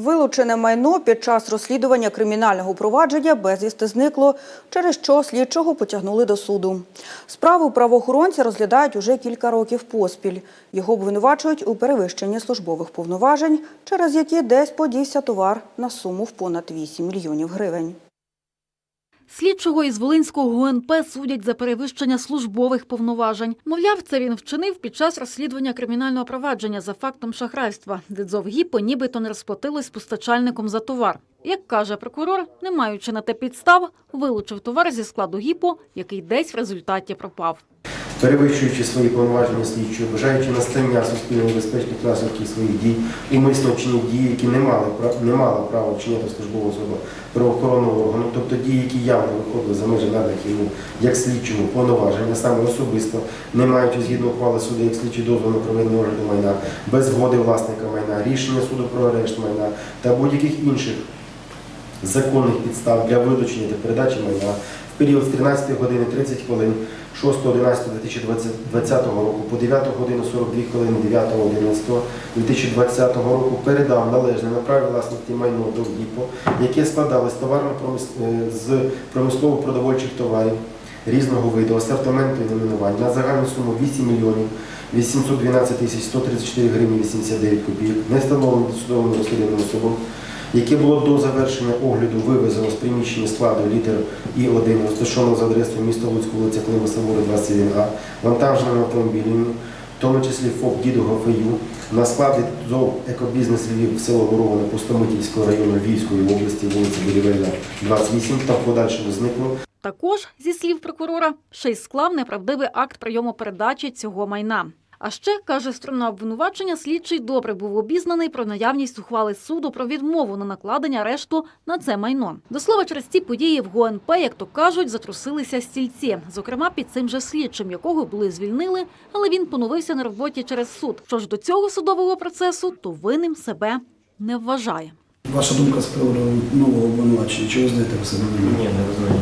Вилучене майно під час розслідування кримінального провадження безвісти зникло, через що слідчого потягнули до суду. Справу правоохоронці розглядають уже кілька років поспіль. Його обвинувачують у перевищенні службових повноважень, через які десь подівся товар на суму в понад 8 мільйонів гривень. Слідчого із Волинського ГУНП судять за перевищення службових повноважень. Мовляв, це він вчинив під час розслідування кримінального провадження за фактом шахрайства, де Дзовгіпо нібито не розплатилось постачальником за товар. Як каже прокурор, не маючи на те підстав, вилучив товар зі складу гіпо, який десь в результаті пропав. Перевищуючи свої повноваження слідчого, бажаючи настання суспільно небезпечних наслідків своїх дій, умисно вчинив дії, які не мали не мала права вчиняти службова особа правоохоронного органу, тобто дії, які явно виходили за межі наданих йому як слідчому повноваження, саме особисто, не маючи згідно ухвали суду як слідчий дозволу на проведення огляду майна, без згоди власника майна, рішення суду про арешт майна та будь-яких інших законних підстав для вилучення та передачі майна в період з 13 години 30 хвилин 6.11.2020 року по 9 годину 42 хвилини 9.11.2020 року передав належне на праві власності майно до ДІПО, яке складалось товарно з промислово-продовольчих товарів різного виду, асортименту і номінувань на загальну суму 8 мільйонів 812 тисяч 134 гривні 89 копійок, не встановленим досудовим розслідуваним особам, яке було до завершення огляду вивезено з приміщення складу літер І1, розташованого за адресою міста Луцьк, вулиця Клима Савури, 21А, вантажними автомобілями, в тому числі ФОП Дідуга ФЕЮ, на складі ЗОВ «Екобізнес Львів, село Вороване, Пустомитівського району Львівської області, вулиця Будівельна, 28, та в подальшому зникло Також, зі слів прокурора, ще й склав неправдивий акт прийому передачі цього майна. А ще, каже сторона обвинувачення, слідчий добре був обізнаний про наявність ухвали суду про відмову на накладення арешту на це майно. До слова, через ці події в ГУНП, як то кажуть, затрусилися стільці. Зокрема, під цим же слідчим, якого були звільнили, але він поновився на роботі через суд. Що ж до цього судового процесу, то винним себе не вважає. Ваша думка з приводу нового обвинувачення, чи визнаєте ви себе? Ні, не визнаю.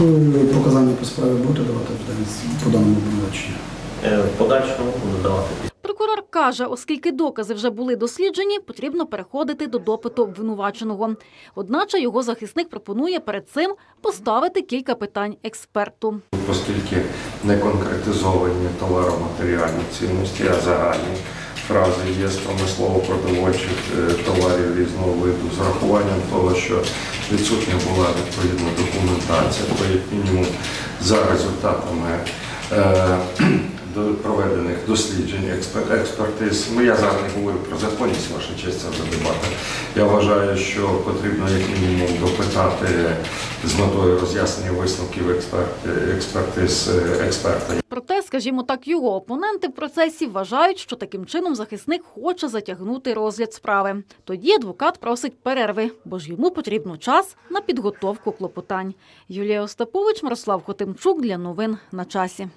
Ви Показання по справі будете давати в день по даному обвинуваченню? Е, В подальшому буду давати Прокурор каже, оскільки докази вже були досліджені, потрібно переходити до допиту обвинуваченого. Одначе його захисник пропонує перед цим поставити кілька питань експерту. оскільки не конкретизовані товароматеріальні цінності, а загальні фрази є з промислово-продовольчих е, товарів різного виду, з урахуванням того, що відсутня була відповідна документація, то як мінімум за результатами е, проведених досліджень, експертиз. Ну, я зараз не говорю про законність, ваша честь, це вже дебати. Я вважаю, що потрібно як мінімум допитати з метою роз'яснення висновків експерт- експертиз е, експерта. Проте, скажімо так, його опоненти в процесі вважають, що таким чином захисник хоче затягнути розгляд справи. Тоді адвокат просить перерви, бо ж йому потрібно час на підготовку клопотань. Юлія Остапович, Мирослав Хотимчук для новин на часі.